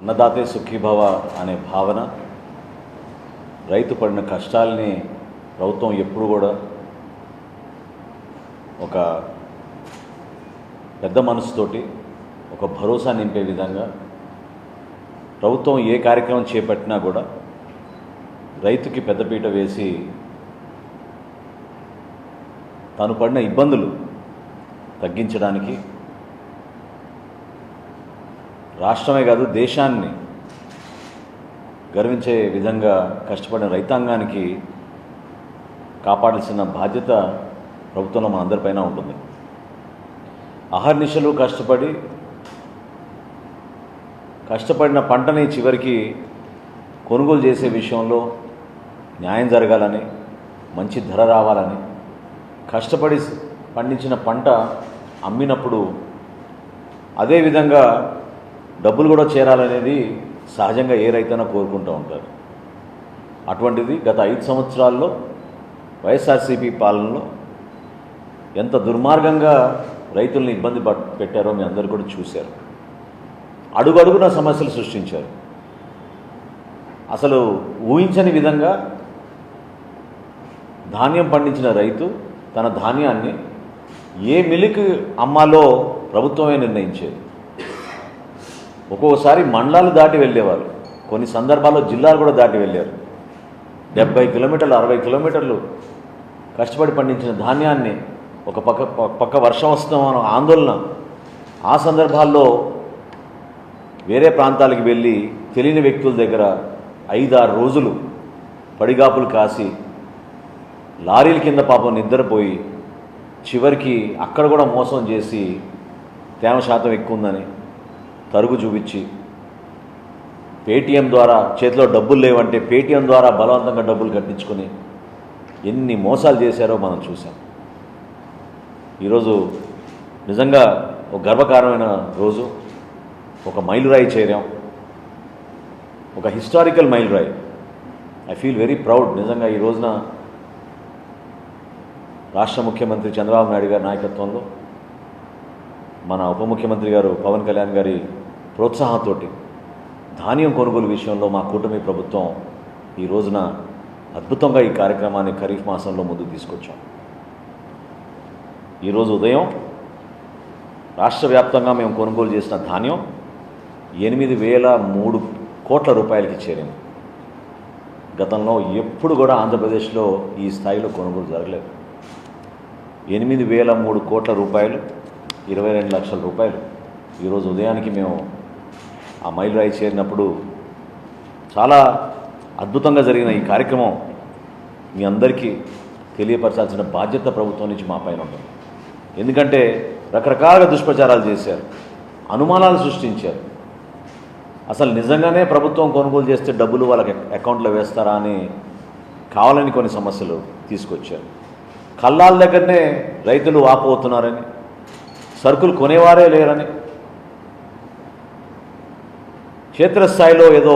అన్నదాతే సుఖీభవ అనే భావన. రైతు పడిన కష్టాలని ప్రభుత్వం ఎప్పుడు కూడా ఒక పెద్ద మనసుతోటి ఒక భరోసా నింపే విధంగా ప్రభుత్వం ఏ కార్యక్రమం చేపట్టినా కూడా రైతుకి పెద్దపీట వేసి తాను పడిన ఇబ్బందులు తగ్గించడానికి రాష్ట్రమే కాదు దేశాన్ని గర్వించే విధంగా కష్టపడిన రైతాంగానికి కాపాడాల్సిన బాధ్యత ప్రభుత్వంలో మన అందరిపైన ఉంటుంది. అహర్నిశలు కష్టపడి కష్టపడిన పంటని చివరికి కొనుగోలు చేసే విషయంలో న్యాయం జరగాలని మంచి ధర రావాలని కష్టపడి పండించిన పంట అమ్మినప్పుడు అదేవిధంగా డబ్బులు కూడా చేరాలనేది సహజంగా ఏ రైతైనా కోరుకుంటూ ఉంటారు అటువంటిది గత ఐదు సంవత్సరాల్లో వైఎస్ఆర్సీపీ పాలనలో ఎంత దుర్మార్గంగా రైతుల్ని ఇబ్బంది పట్- పెట్టారో మీ అందరు కూడా చూశారు. అడుగడుగున సమస్యలు సృష్టించారు. అసలు ఊహించని విధంగా ధాన్యం పండించిన రైతు తన ధాన్యాన్ని ఏ మిలికి అమ్మాలో ప్రభుత్వమే నిర్ణయించేది. ఒక్కొక్కసారి మండలాలు దాటి వెళ్ళేవారు. కొన్ని సందర్భాల్లో జిల్లాలు కూడా దాటి వెళ్ళారు. డెబ్బై కిలోమీటర్లు అరవై కిలోమీటర్లు కష్టపడి పండించిన ధాన్యాన్ని ఒక పక్క ప- పక్క వర్షం వస్తుందన్న ఆందోళన. ఆ సందర్భాల్లో వేరే ప్రాంతాలకు వెళ్ళి తెలియని వ్యక్తుల దగ్గర ఐదారు రోజులు పడిగాపులు కాసి లారీల కింద పాపం నిద్రపోయి చివరికి అక్కడ కూడా మోసం చేసి తేమ శాతం ఎక్కువ ఉందని తరుగు చూపించి పేటీఎం ద్వారా చేతిలో డబ్బులు లేవంటే పేటీఎం ద్వారా బలవంతంగా డబ్బులు కట్టించుకొని ఎన్ని మోసాలు చేశారో మనం చూసాం ఈరోజు నిజంగా ఒక గర్వకారమైన రోజు. ఒక మైలురాయి చేరాం. ఒక హిస్టారికల్ మైలురాయి. ఐ ఫీల్ వెరీ ప్రౌడ్ నిజంగా ఈ రోజున రాష్ట్ర ముఖ్యమంత్రి చంద్రబాబు నాయుడు గారి నాయకత్వంలో మన ఉప ముఖ్యమంత్రి గారు పవన్ కళ్యాణ్ గారి ప్రోత్సాహంతో ధాన్యం కొనుగోలు విషయంలో మా కూటమి ప్రభుత్వం ఈ రోజున అద్భుతంగా ఈ కార్యక్రమాన్ని ఖరీఫ్ మాసంలో ముందుకు తీసుకొచ్చాం. ఈరోజు ఉదయం రాష్ట్ర వ్యాప్తంగా మేము కొనుగోలు చేసిన ధాన్యం ఎనిమిది వేల మూడు కోట్ల రూపాయలకి చేరింది. గతంలో ఎప్పుడు కూడా ఆంధ్రప్రదేశ్లో ఈ స్థాయిలో కొనుగోలు జరగలేదు. ఎనిమిది వేల మూడు కోట్ల రూపాయలు ఇరవై రెండు లక్షల రూపాయలు. ఈరోజు ఉదయానికి మేము ఆ మైలురాయి చేరినప్పుడు చాలా అద్భుతంగా జరిగిన ఈ కార్యక్రమం మీ అందరికీ తెలియపరచాల్సిన బాధ్యత ప్రభుత్వం నుంచి మా పైన ఉంటుంది. ఎందుకంటే రకరకాలుగా దుష్ప్రచారాలు చేశారు అనుమానాలు సృష్టించారు. అసలు నిజంగానే ప్రభుత్వం కొనుగోలు చేస్తే డబ్బులు వాళ్ళకి అకౌంట్లో వేస్తారా అని కావాలని కొన్ని సమస్యలు తీసుకొచ్చారు. కల్లాల దగ్గరనే రైతులు ఆపోతున్నారని సరుకులు కొనేవారే లేరని క్షేత్రస్థాయిలో ఏదో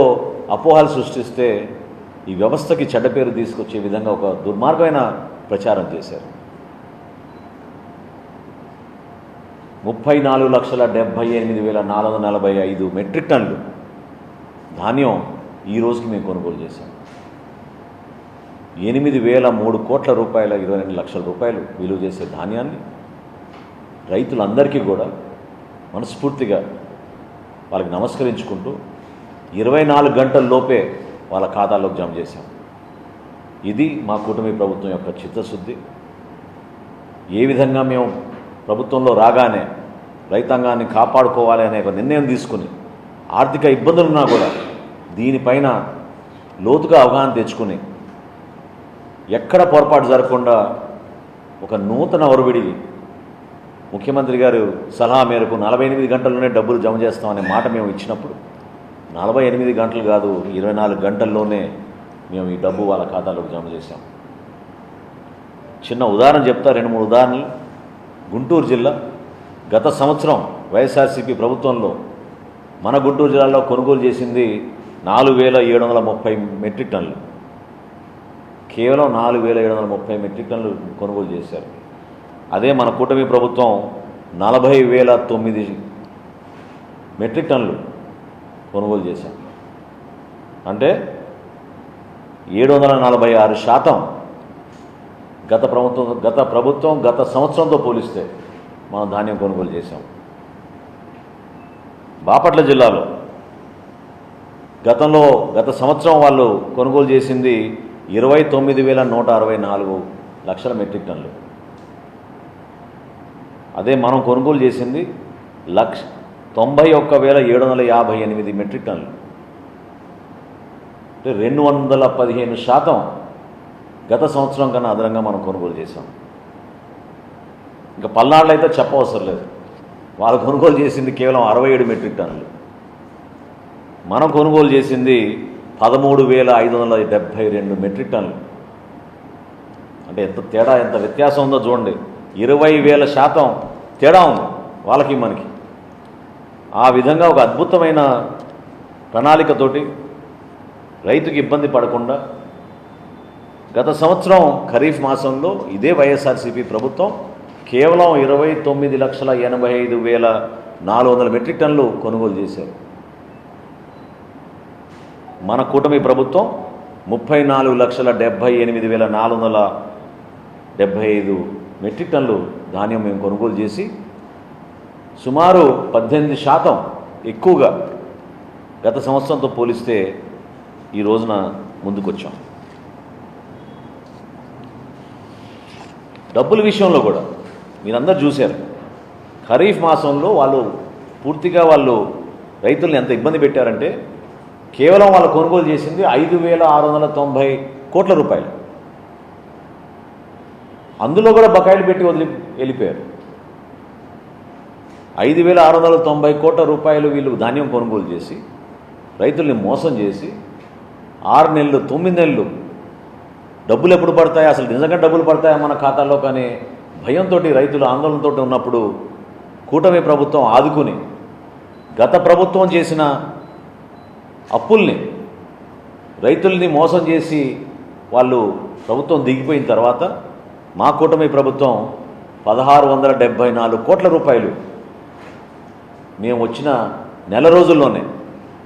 అపోహలు సృష్టిస్తే ఈ వ్యవస్థకి చెడ్డ పేరు తీసుకొచ్చే విధంగా ఒక దుర్మార్గమైన ప్రచారం చేశారు. ముప్పై నాలుగు లక్షల డెబ్భై ఎనిమిది వేల నాలుగు వందల నలభై ఐదు మెట్రిక్ టన్నులు ధాన్యం ఈ రోజుకి మేము కొనుగోలు చేశాం. ఎనిమిది వేల మూడు కోట్ల రూపాయల ఇరవై రెండు లక్షల రూపాయలు విలువ చేసే ధాన్యాన్ని రైతులందరికీ కూడా మనస్ఫూర్తిగా వాళ్ళకి నమస్కరించుకుంటూ ఇరవై నాలుగు గంటల లోపే వాళ్ళ ఖాతాలోకి జమ చేశాం. ఇది మా కూటమి ప్రభుత్వం యొక్క చిత్తశుద్ధి. ఏ విధంగా మేము ప్రభుత్వంలో రాగానే రైతాంగాన్ని కాపాడుకోవాలి అనే ఒక నిర్ణయం తీసుకుని ఆర్థిక ఇబ్బందులున్నా కూడా దీనిపైన లోతుగా అవగాహన తెచ్చుకుని ఎక్కడ పొరపాటు జరగకుండా ఒక నూతన ఒరవిడి ముఖ్యమంత్రి గారు సలహా మేరకు నలభై ఎనిమిది గంటల్లోనే డబ్బులు జమ చేస్తామనే మాట మేము ఇచ్చినప్పుడు నలభై ఎనిమిది గంటలు కాదు ఇరవై నాలుగు గంటల్లోనే మేము ఈ డబ్బు వాళ్ళ ఖాతాలోకి జమ చేశాం. చిన్న ఉదాహరణ చెప్తా రెండు మూడు ఉదాహరణలు. గుంటూరు జిల్లా గత సంవత్సరం వైఎస్ఆర్సీపీ ప్రభుత్వంలో మన గుంటూరు జిల్లాలో కొనుగోలు చేసింది నాలుగు వేల ఏడు వందల ముప్పై మెట్రిక్ టన్నులు. కేవలం నాలుగు వేల ఏడు వందల ముప్పై మెట్రిక్ టన్నులు కొనుగోలు చేశారు. అదే మన కూటమి ప్రభుత్వం నలభై వేల తొమ్మిది మెట్రిక్ టన్నులు కొనుగోలు చేశాం. అంటే ఏడు వందల నలభై ఆరు శాతం గత ప్రభుత్వం గత ప్రభుత్వం గత సంవత్సరంతో పోలిస్తే మనం ధాన్యం కొనుగోలు చేశాం. బాపట్ల జిల్లాలో గతంలో గత సంవత్సరం వాళ్ళు కొనుగోలు చేసింది ఇరవై తొమ్మిది వేల నూట అరవై నాలుగు లక్షల మెట్రిక్ టన్నులు. అదే మనం కొనుగోలు చేసింది లక్ష తొంభై ఒక్క వేల ఏడు వందల యాభై ఎనిమిది మెట్రిక్ టన్నులు. అంటే రెండు వందల పదిహేను శాతం గత సంవత్సరం కన్నా అదనంగా మనం కొనుగోలు చేసాం ఇంకా పల్నాడులో అయితే చెప్పవసరం లేదు. వాళ్ళు కొనుగోలు చేసింది కేవలం అరవై ఏడు మెట్రిక్ టన్నులు. మనం కొనుగోలు చేసింది పదమూడు వేల ఐదు వందల డెబ్భై రెండు మెట్రిక్ టన్నులు. అంటే ఎంత తేడా ఎంత వ్యత్యాసం ఉందో చూడండి. ఇరవై వేల శాతం తేడా ఉంది వాళ్ళకి మనకి. ఆ విధంగా ఒక అద్భుతమైన ప్రణాళికతోటి రైతుకి ఇబ్బంది పడకుండా గత సంవత్సరం ఖరీఫ్ మాసంలో ఇదే వైఎస్ఆర్సీపీ ప్రభుత్వం కేవలం ఇరవై తొమ్మిది లక్షల ఎనభై ఐదు వేల నాలుగు వందల మెట్రిక్ టన్నులు కొనుగోలు చేశారు. మన కూటమి ప్రభుత్వం ముప్పై నాలుగు లక్షల డెబ్భై ఎనిమిది వేల నాలుగు వందల డెబ్భై ఐదు మెట్రిక్ టన్నులు ధాన్యం మేము కొనుగోలు చేసి సుమారు పద్దెనిమిది శాతం ఎక్కువగా గత సంవత్సరంతో పోలిస్తే ఈ రోజున ముందుకొచ్చాం. డబ్బుల విషయంలో కూడా మీరందరూ చూశారు. ఖరీఫ్ మాసంలో వాళ్ళు పూర్తిగా వాళ్ళు రైతుల్ని ఎంత ఇబ్బంది పెట్టారంటే కేవలం వాళ్ళు కొనుగోలు చేసింది ఐదు వేల ఆరు వందల తొంభై కోట్ల రూపాయలు. అందులో కూడా బకాయిలు పెట్టి వదిలి వెళ్ళిపోయారు. ఐదు వేల ఆరు వందల తొంభై కోట్ల రూపాయలు వీళ్ళు ధాన్యం కొనుగోలు చేసి రైతుల్ని మోసం చేసి ఆరు నెలలు తొమ్మిది నెలలు డబ్బులు ఎప్పుడు పడతాయి? అసలు నిజంగా డబ్బులు పడతాయా మన ఖాతాలో కానీ భయంతో రైతులు ఆందోళనతో ఉన్నప్పుడు కూటమి ప్రభుత్వం ఆదుకుని గత ప్రభుత్వం చేసిన అప్పుల్ని రైతుల్ని మోసం చేసి వాళ్ళు ప్రభుత్వం దిగిపోయిన తర్వాత మా కూటమి ప్రభుత్వం పదహారు వందల డెబ్భై నాలుగు కోట్ల రూపాయలు మేము వచ్చిన నెల రోజుల్లోనే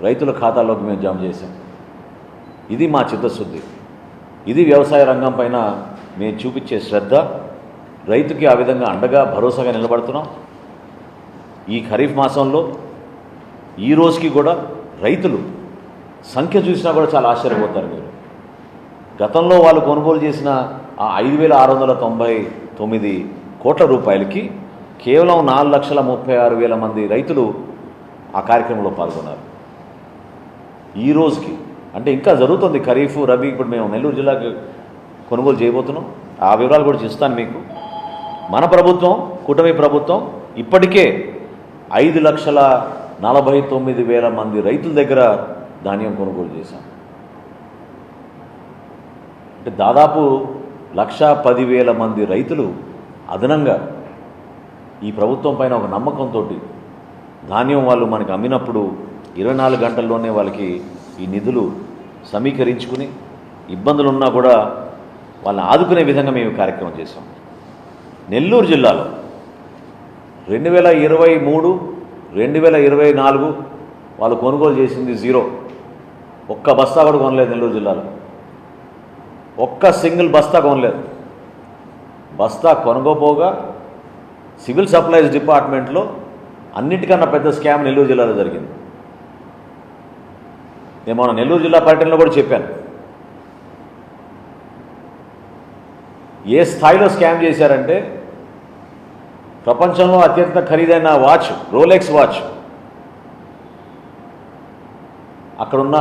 రైతుల ఖాతాలోకి మేము జమ చేశాం. ఇది మా చిత్తశుద్ధి. ఇది వ్యవసాయ రంగం పైన మేము చూపించే శ్రద్ధ. రైతుకి ఆ విధంగా అండగా భరోసాగా నిలబడుతున్నాం. ఈ ఖరీఫ్ మాసంలో ఈ రోజుకి కూడా రైతులు సంఖ్య చూసినా కూడా చాలా ఆశ్చర్యపోతారు మీరు. గతంలో వాళ్ళు కొనుగోలు చేసిన ఆ ఐదు వేల ఆరు వందల తొంభై తొమ్మిది కోట్ల రూపాయలకి కేవలం నాలుగు లక్షల ముప్పై ఆరు వేల మంది రైతులు ఆ కార్యక్రమంలో పాల్గొన్నారు. ఈ రోజుకి అంటే ఇంకా జరుగుతుంది. ఖరీఫ్ రబీ ఇప్పుడు మేము నెల్లూరు జిల్లాకి కొనుగోలు చేయబోతున్నాం. ఆ వివరాలు కూడా ఇస్తాను మీకు. మన ప్రభుత్వం కూటమి ప్రభుత్వం ఇప్పటికే ఐదు లక్షల నలభై తొమ్మిది వేల మంది రైతుల దగ్గర ధాన్యం కొనుగోలు చేశాం. అంటే దాదాపు లక్ష పదివేల మంది రైతులు అదనంగా ఈ ప్రభుత్వం పైన ఒక నమ్మకంతో ధాన్యం వాళ్ళు మనకి అమ్మినప్పుడు ఇరవై నాలుగు గంటల్లోనే వాళ్ళకి ఈ నిధులు సమీకరించుకుని ఇబ్బందులు ఉన్నా కూడా వాళ్ళని ఆదుకునే విధంగా మేము కార్యక్రమం చేసాం నెల్లూరు జిల్లాలో రెండు వేల ఇరవై మూడు రెండు వేల ఇరవై నాలుగు వాళ్ళు కొనుగోలు చేసింది జీరో. ఒక్క బస్తా కూడా కొనలేదు నెల్లూరు జిల్లాలో. ఒక్క సింగిల్ బస్తా కొనలేదు. బస్తా కొనుగోపోగా సివిల్ సప్లైస్ డిపార్ట్మెంట్లో అన్నిటికన్నా పెద్ద స్కామ్ నెల్లూరు జిల్లాలో జరిగింది. నేను మన నెల్లూరు జిల్లా పర్యటనలో కూడా చెప్పాను. ఏ స్థాయిలో స్కామ్ చేశారంటే ప్రపంచంలో అత్యంత ఖరీదైన వాచ్ రోలెక్స్ వాచ్. అక్కడున్న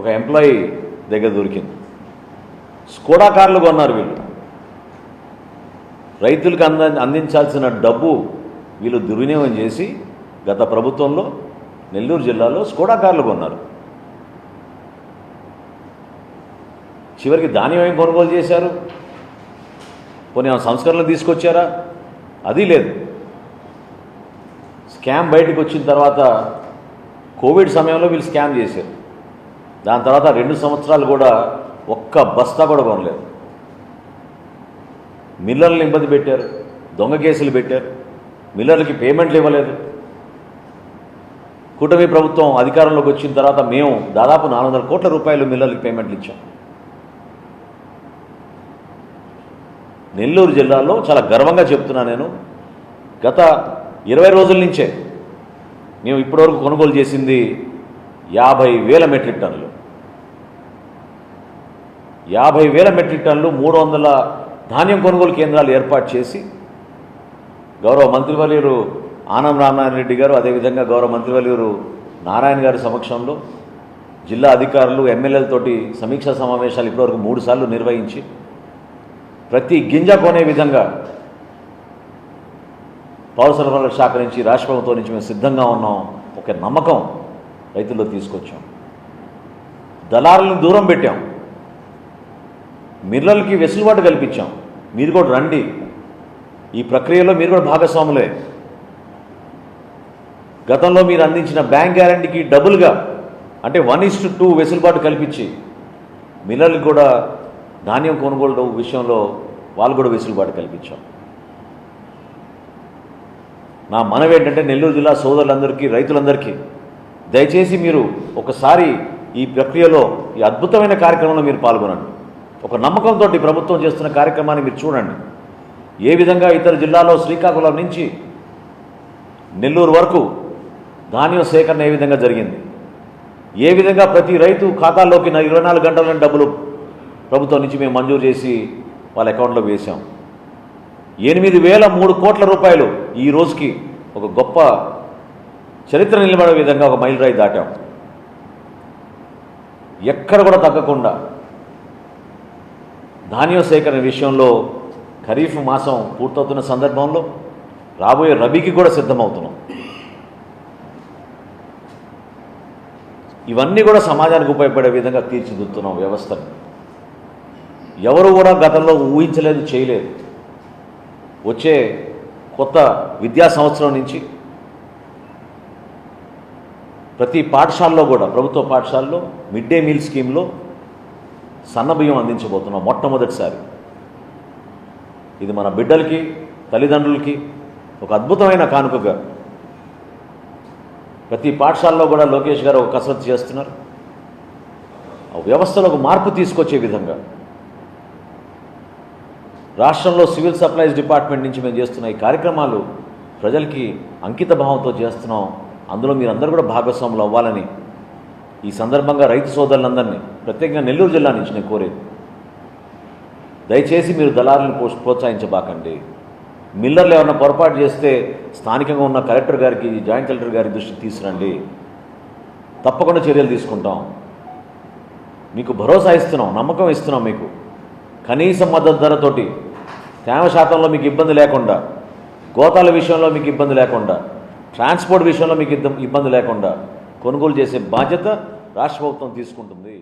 ఒక ఎంప్లాయీ దగ్గర దొరికింది. స్కోడా కార్లు కొన్నారు వీళ్ళు. రైతులకు అంద అందించాల్సిన డబ్బు వీళ్ళు దుర్వినియోగం చేసి గత ప్రభుత్వంలో నెల్లూరు జిల్లాలో స్కోడా కార్లు కొన్నారు. చివరికి ధాన్యం ఏం కొనుగోలు చేశారు? కొన్ని సంస్కరణలు తీసుకొచ్చారా? అది లేదు. స్కామ్ బయటకు వచ్చిన తర్వాత కోవిడ్ సమయంలో వీళ్ళు స్కామ్ చేశారు. దాని తర్వాత రెండు సంవత్సరాలు కూడా ఒక్క బస్తా కూడా కొనలేదు. మిల్లర్లను ఇబ్బంది పెట్టారు దొంగ కేసులు పెట్టారు మిల్లర్లకి పేమెంట్లు ఇవ్వలేదు. కూటమి ప్రభుత్వం అధికారంలోకి వచ్చిన తర్వాత మేము దాదాపు నాలుగు వందల కోట్ల రూపాయలు మిల్లర్లకి పేమెంట్లు ఇచ్చాం. నెల్లూరు జిల్లాలో చాలా గర్వంగా చెప్తున్నా నేను గత ఇరవై రోజుల నుంచే మేము ఇప్పటివరకు కొనుగోలు చేసింది యాభై వేల మెట్రిక్ టన్నులు. యాభై వేల మెట్రిక్ టన్నులు మూడు వందల ధాన్యం కొనుగోలు కేంద్రాలు ఏర్పాటు చేసి గౌరవ మంత్రివర్యులు ఆనం రామనారాయణ రెడ్డి గారు అదేవిధంగా గౌరవ మంత్రివర్యులు నారాయణ గారి సమక్షంలో జిల్లా అధికారులు ఎమ్మెల్యేలతోటి సమీక్షా సమావేశాలు ఇప్పటివరకు మూడు సార్లు నిర్వహించి ప్రతి గింజ కొనే విధంగా పౌర సరఫరాల శాఖ నుంచి రాష్ట్ర ప్రభుత్వం నుంచి మేము సిద్ధంగా ఉన్నాం. ఒక నమ్మకం రైతుల్లో తీసుకొచ్చాం. దళారులను దూరం పెట్టాం. మిర్రలకి వెసులుబాటు కల్పించాం. మీరు కూడా రండి. ఈ ప్రక్రియలో మీరు కూడా భాగస్వాములే. గతంలో మీరు అందించిన బ్యాంక్ గ్యారంటీకి డబుల్గా అంటే వన్ ఇస్ టు టూ వెసులుబాటు కల్పించి మిల్లర్లకు కూడా ధాన్యం కొనుగోలు విషయంలో వాళ్ళు కూడా వెసులుబాటు కల్పించాం. నా మనవి ఏంటంటే నెల్లూరు జిల్లా సోదరులందరికీ రైతులందరికీ దయచేసి మీరు ఒకసారి ఈ ప్రక్రియలో ఈ అద్భుతమైన కార్యక్రమంలో మీరు పాల్గొనండి. ఒక నమ్మకంతో ప్రభుత్వం చేస్తున్న కార్యక్రమాన్ని మీరు చూడండి. ఏ విధంగా ఇతర జిల్లాలో శ్రీకాకుళం నుంచి నెల్లూరు వరకు ధాన్యం సేకరణ ఏ విధంగా జరిగింది? ఏ విధంగా ప్రతి రైతు ఖాతాల్లోకి నా ఇరవై నాలుగు గంటల డబ్బులు ప్రభుత్వం నుంచి మేము మంజూరు చేసి వాళ్ళ అకౌంట్లో వేశాం. ఎనిమిది వేల మూడు కోట్ల రూపాయలు ఈ రోజుకి ఒక గొప్ప చరిత్ర నిలబడే విధంగా ఒక మైలురాయి దాటాం. ఎక్కడ కూడా తగ్గకుండా ధాన్యం సేకరణ విషయంలో ఖరీఫ్ మాసం పూర్తవుతున్న సందర్భంలో రాబోయే రబీకి కూడా సిద్ధమవుతున్నాం. ఇవన్నీ కూడా సమాజానికి ఉపయోగపడే విధంగా తీర్చిదిద్దుతున్నాం వ్యవస్థను. ఎవరు కూడా గతంలో ఊహించలేదు చేయలేదు. వచ్చే కొత్త విద్యా సంవత్సరం నుంచి ప్రతి పాఠశాలలో కూడా ప్రభుత్వ పాఠశాలలో మిడ్ డే మీల్ స్కీమ్లో సన్నబియ్యం అందించబోతున్నాం మొట్టమొదటిసారి. ఇది మన బిడ్డలకి తల్లిదండ్రులకి ఒక అద్భుతమైన కానుకగా. ప్రతి పాఠశాలలో కూడా లోకేష్ గారు ఒక కసరత్తు చేస్తున్నారు. వ్యవస్థలో ఒక మార్పు తీసుకొచ్చే విధంగా. రాష్ట్రంలో సివిల్ సప్లైస్ డిపార్ట్మెంట్ నుంచి మేము చేస్తున్న ఈ కార్యక్రమాలు ప్రజలకి అంకిత భావంతో చేస్తున్నాం. అందులో మీరందరూ కూడా భాగస్వాములు అవ్వాలని ఈ సందర్భంగా రైతు సోదరులందరినీ ప్రత్యేకంగా నెల్లూరు జిల్లా నుంచి నేను కోరేది. దయచేసి మీరు దళారులను ప్రోత్సహించబాకండి. మిల్లర్లు ఏమన్నా పొరపాటు చేస్తే స్థానికంగా ఉన్న కలెక్టర్ గారికి జాయింట్ కలెక్టర్ గారి దృష్టికి తీసుకురండి. తప్పకుండా చర్యలు తీసుకుంటాం. మీకు భరోసా ఇస్తున్నాం నమ్మకం ఇస్తున్నాం మీకు. కనీస మద్దతు ధరతోటి తేమ శాతంలో మీకు ఇబ్బంది లేకుండా గోతాల విషయంలో మీకు ఇబ్బంది లేకుండా ట్రాన్స్పోర్ట్ విషయంలో మీకు ఇబ్బంది లేకుండా కొనుగోలు చేసే బాధ్యత రాష్ట్ర ప్రభుత్వం తీసుకుంటుంది.